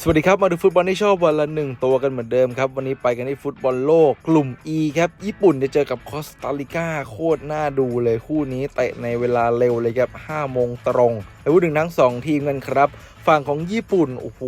สวัสดีครับ มาดูฟุตบอลที่ชอบวันละหนึ่งตัวกันเหมือนเดิมครับ วันนี้ไปกันที่ฟุตบอลโลกกลุ่ม E ครับ ญี่ปุ่นจะเจอกับคอสตาริกาโคตรน่าดูเลยคู่นี้เตะในเวลาเร็วเลยครับ5โมงตรงไปพูดถึงทั้ง 2 ทีมกันครับ ฝั่งของญี่ปุ่น โอ้โห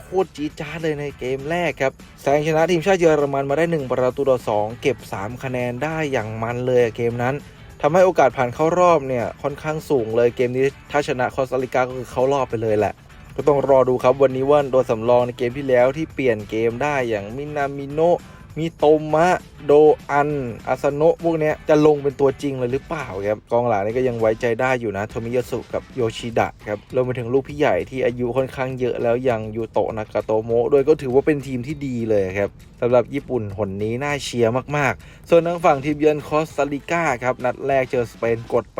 โคตรจี๊ดจ้าเลยในเกมแรกครับแซงชนะทีมชาติเยอรมันมาได้ 1 ประตูต่อ 2 เก็บ 3 คะแนนได้อย่างมันเลยเกมนั้นทำให้โอกาสผ่านเข้ารอบเนี่ยค่อนข้างสูงเลยเกมนี้ถ้าชนะคอสตาริกาก็คือเข้ารอบไปเลยแหละ ก็ต้องรอดูครับวันนี้ว่าโดนสำรองในเกมที่แล้วที่เปลี่ยนเกมได้อย่างมินามิโนะมิโตมะโดอันอาซโนะพวกเนี้ยจะลงเป็นตัวจริงเลยหรือเปล่าครับกองหลังนี่ก็ยังไว้ใจได้อยู่นะโทมิยสุกับโยชิดะครับรวมไปถึงลูกพี่ใหญ่ที่อายุค่อนข้างเยอะแล้วย่างยูโตะนากาโตโมะด้วยก็ถือว่าเป็นทีมที่ดีเลยครับสำหรับญี่ปุ่นหนนี้น่าเชียร์มากๆ ส่วนทางฝั่งทีมเยือนคอสตาริกาครับนัดแรกเจอสเปนกดไป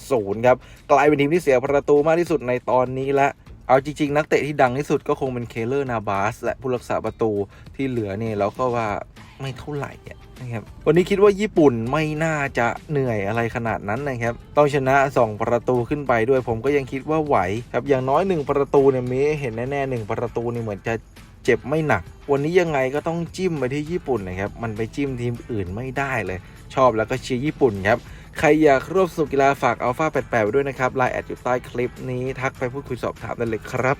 7-0 ครับกลายเป็นทีมที่เสียประตูมากที่สุดในตอนนี้และ เอาจริง ๆ นักเตะที่ดังที่สุดก็คงเป็นเคเลอร์นาบาสและผู้รักษาประตูที่เหลือเนี่ยเราก็ว่าไม่เท่าไหร่นะครับวันนี้คิดว่าญี่ปุ่นไม่น่าจะเหนื่อยอะไรขนาดนั้นนะครับ ต้องชนะ 2 ประตูขึ้นไปด้วยผมก็ยังคิดว่าไหวครับอย่างน้อย 1 ประตูเนี่ยมีเห็นแน่ๆหนึ่งประตูนี่เหมือนจะเจ็บไม่หนัก วันนี้ยังไงก็ต้องจิ้มไปที่ญี่ปุ่นนะครับ มันไปจิ้มทีมอื่นไม่ได้เลย ชอบแล้วก็เชียร์ญี่ปุ่นครับ ใครอยากร่วมสนุกกีฬาฝากอัลฟาแปดแปดไว้ด้วยนะครับไลน์แอดอยู่ใต้คลิปนี้ทักไปพูดคุยสอบถามได้เลยครับ